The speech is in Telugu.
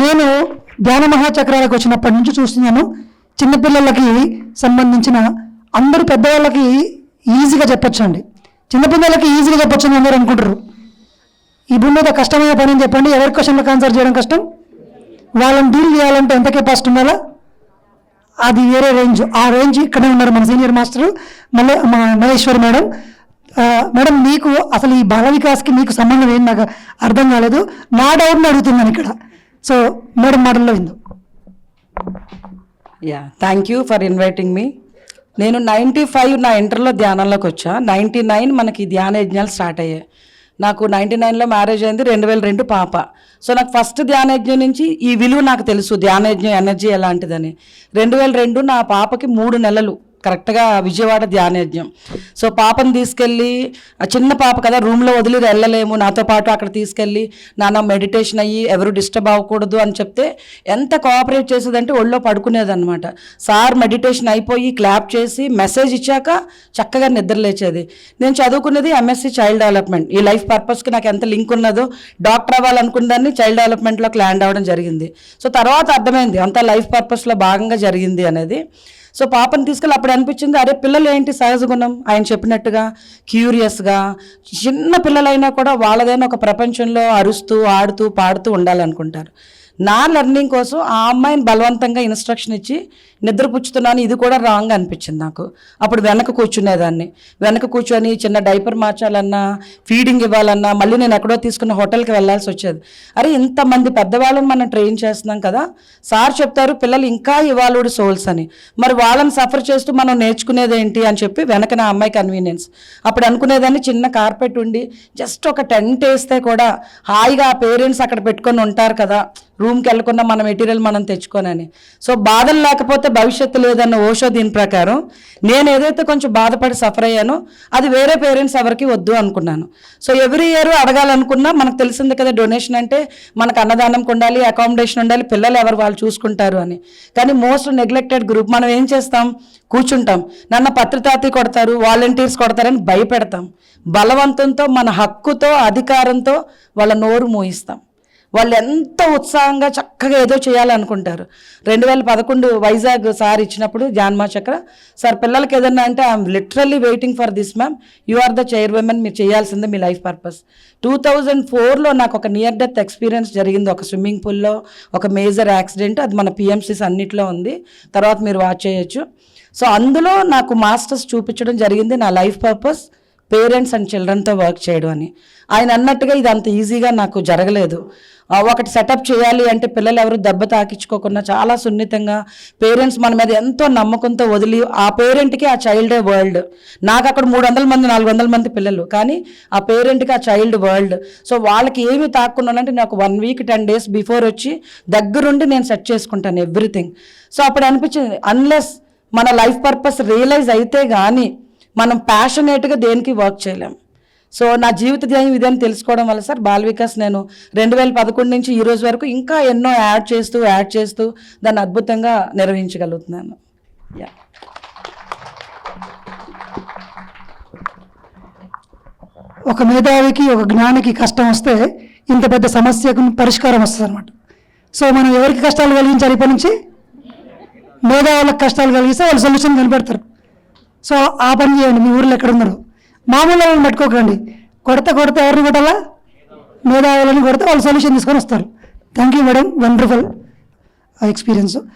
నేను ధ్యాన మహాచక్రాలకు వచ్చినప్పటి నుంచి చూస్తున్నాను. చిన్నపిల్లలకి సంబంధించిన అందరూ పెద్దవాళ్ళకి ఈజీగా చెప్పొచ్చండి. చిన్నపిల్లలకి ఈజీగా చెప్పొచ్చని అందరూ అనుకుంటారు. ఈ భూమి మీద కష్టమైన పని అని చెప్పండి. ఎవరి క్వశ్చన్లకు ఆన్సర్ చేయడం కష్టం? వాళ్ళని డీల్ చేయాలంటే ఎంత కెపాసిటీ ఉండాలా? అది వేరే రేంజ్. ఆ రేంజ్ ఇక్కడే ఉన్నారు మన సీనియర్ మాస్టర్ మళ్ళీ మా మహేశ్వరి మేడం. మేడం మీకు అసలు ఈ బాల వికాస్కి మీకు సంబంధం ఏంటి నాకు అర్థం కాలేదు. నా డౌట్ని అడుగుతున్నాను ఇక్కడ. సో మూడు మాటల్లో విందు. Yeah thank you for inviting me నేను నైంటీ ఫైవ్ నా ఇంటర్లో ధ్యానంలోకి వచ్చా. నైంటీ నైన్ మనకి ధ్యాన యజ్ఞాలు స్టార్ట్ అయ్యాయి. నాకు నైంటీ నైన్లో మ్యారేజ్ అయింది రెండు వేల రెండు పాప. సో నాకు ఫస్ట్ ధ్యాన యజ్ఞం నుంచి ఈ విలువ నాకు తెలుసు ధ్యాన యజ్ఞం ఎనర్జీ ఎలాంటిదని. రెండు వేల రెండు నా పాపకి మూడు నెలలు. కరెక్ట్గా విజయవాడ ధ్యానయజ్ఞం సో పాపని తీసుకెళ్ళి ఆ చిన్న పాప కదా రూమ్లో వదిలి వెళ్ళలేము. నాతో పాటు అక్కడ తీసుకెళ్ళి నాన్న మెడిటేషన్ అయ్యి ఎవరు డిస్టర్బ్ అవ్వకూడదు అని చెప్తే ఎంత కోఆపరేట్ చేసేదంటే ఒళ్ళో పడుకునేదన్నమాట. సార్ మెడిటేషన్ అయిపోయి క్లాప్ చేసి మెసేజ్ ఇచ్చాక చక్కగా నిద్రలేచేది నేను చదువుకున్నది ఎంఎస్సి చైల్డ్ డెవలప్మెంట్ ఈ లైఫ్ పర్పస్కి నాకు ఎంత లింక్ ఉన్నదో డాక్టర్ అవ్వాలనుకున్న దాన్ని చైల్డ్ డెవలప్మెంట్లోకి ల్యాండ్ అవ్వడం జరిగింది. సో తర్వాత అర్థమైంది అంతా లైఫ్ పర్పస్లో భాగంగా జరిగింది అనేది. సో పాపని తీసుకెళ్ళి అప్పుడు అనిపించింది అరే పిల్లలు ఏంటి సహజ గుణం ఆయన చెప్పినట్టుగా క్యూరియస్గా చిన్న పిల్లలైనా కూడా వాళ్ళదైనా ఒక ప్రపంచంలో అరుస్తూ ఆడుతూ పాడుతూ ఉండాలనుకుంటారు. నా లెర్నింగ్ కోసం ఆ అమ్మాయిని బలవంతంగా ఇన్స్ట్రక్షన్ ఇచ్చి నిద్రపుచ్చుతున్నాను. ఇది కూడా రాంగ్ అనిపించింది నాకు. అప్పుడు వెనక కూర్చునేదాన్ని. వెనక కూర్చొని చిన్న డైపర్ మార్చాలన్నా ఫీడింగ్ ఇవ్వాలన్నా మళ్ళీ నేను ఎక్కడో తీసుకున్న హోటల్కి వెళ్ళాల్సి వచ్చేది. అరే ఇంతమంది పెద్దవాళ్ళని మనం ట్రైన్ చేస్తున్నాం కదా. సార్ చెప్తారు పిల్లలు ఇంకా ఇవాళుడు సోల్స్ అని. మరి వాళ్ళని సఫర్ చేస్తూ మనం నేర్చుకునేది ఏంటి అని చెప్పి వెనక నా అమ్మాయి కన్వీనియన్స్. అప్పుడు అనుకునేదాన్ని చిన్న కార్పెట్ ఉండి జస్ట్ ఒక టెంట్ వేస్తే కూడా హాయిగా ఆ పేరెంట్స్ అక్కడ పెట్టుకొని ఉంటారు కదా. రూమ్కి వెళ్ళకుండా మన మెటీరియల్ మనం తెచ్చుకోనని. సో బాధలు లేకపోతే భవిష్యత్తు లేదన్న ఓషో దీని ప్రకారం నేను ఏదైతే కొంచెం బాధపడి సఫర్ అయ్యానో అది వేరే పేరెంట్స్ ఎవరికి వద్దు అనుకున్నాను. సో ఎవ్రీ ఇయర్ అడగాలనుకున్నా మనకు తెలిసింది కదా డొనేషన్ అంటే మనకు అన్నదానం ఉండాలి అకామిడేషన్ ఉండాలి పిల్లలు ఎవరు వాళ్ళు చూసుకుంటారు అని. కానీ మోస్ట్ నెగ్లెక్టెడ్ గ్రూప్ మనం ఏం చేస్తాం? కూర్చుంటాం. నన్న పత్రితాతి కొడతారు వాలంటీర్స్ కొడతారని భయపెడతాం. బలవంతంతో మన హక్కుతో అధికారంతో వాళ్ళ నోరు మూయిస్తాం. వాళ్ళు ఎంత ఉత్సాహంగా చక్కగా ఏదో చేయాలనుకుంటారు. రెండు వేల పదకొండు వైజాగ్ సార్ ఇచ్చినప్పుడు జాన్మా చక్ర సార్ పిల్లలకి ఏదన్నా అంటే I'm literally waiting for this ma'am. You are the chairwoman మీరు చేయాల్సిందే మీ లైఫ్ పర్పస్. టూ థౌజండ్ ఫోర్లో నాకు ఒక నియర్ డెత్ ఎక్స్పీరియన్స్ జరిగింది. ఒక స్విమ్మింగ్ పూల్లో ఒక మేజర్ యాక్సిడెంట్. అది మన పిఎంసీస్ అన్నిట్లో ఉంది. తర్వాత మీరు వాచ్ చేయొచ్చు. సో అందులో నాకు మాస్టర్స్ చూపించడం జరిగింది నా లైఫ్ పర్పస్. పేరెంట్స్ అండ్ చిల్డ్రన్తో వర్క్ చేయడం అని. ఆయన అన్నట్టుగా ఇది అంత ఈజీగా నాకు జరగలేదు. ఒకటి సెటప్ చేయాలి అంటే పిల్లలు ఎవరు దెబ్బ తాకించుకోకుండా చాలా సున్నితంగా పేరెంట్స్ మన మీద ఎంతో నమ్మకంతో వదిలి ఆ పేరెంట్కి ఆ చైల్డే వరల్డ్. నాకు అక్కడ మూడు వందల మంది నాలుగు వందల మంది పిల్లలు. కానీ ఆ పేరెంట్కి ఆ చైల్డ్ వరల్డ్. సో వాళ్ళకి ఏమి తాక్కున్నానంటే నాకు one week ten days before వచ్చి దగ్గరుండి నేను సెట్ చేసుకుంటాను ఎవ్రీథింగ్. సో అప్పుడు అనిపించింది అన్లెస్ మన లైఫ్ పర్పస్ రియలైజ్ అయితే కానీ మనం ప్యాషనేట్గా దేనికి వర్క్ చేయలేం. సో నా జీవిత ధ్యేయం ఇదని తెలుసుకోవడం వల్ల సార్ బాల్ వికాస్ నేను రెండు వేల పదకొండు నుంచి ఈ రోజు వరకు ఇంకా ఎన్నో యాడ్ చేస్తూ యాడ్ చేస్తూ దాన్ని అద్భుతంగా నిర్వహించగలుగుతున్నాను. యా ఒక మేధావికి ఒక జ్ఞానికి కష్టం వస్తే ఇంత పెద్ద సమస్యకు పరిష్కారం వస్తుంది అనమాట సో మనం ఎవరికి కష్టాలు కలిగించాలి ఇప్పటి నుంచి? మేధావులకు కష్టాలు కలిగిస్తే వాళ్ళు సొల్యూషన్ కనిపెడతారు. సో ఆ పని చేయండి మీ ఊర్లో ఎక్కడ ఉన్నారు మామూలు వాళ్ళని పట్టుకోకండి. కొడితే కొడితే ఎవరిని కొట్టాలా? మేధావులని కొడితే వాళ్ళు సొల్యూషన్ తీసుకొని వస్తారు. Thank you madam wonderful experience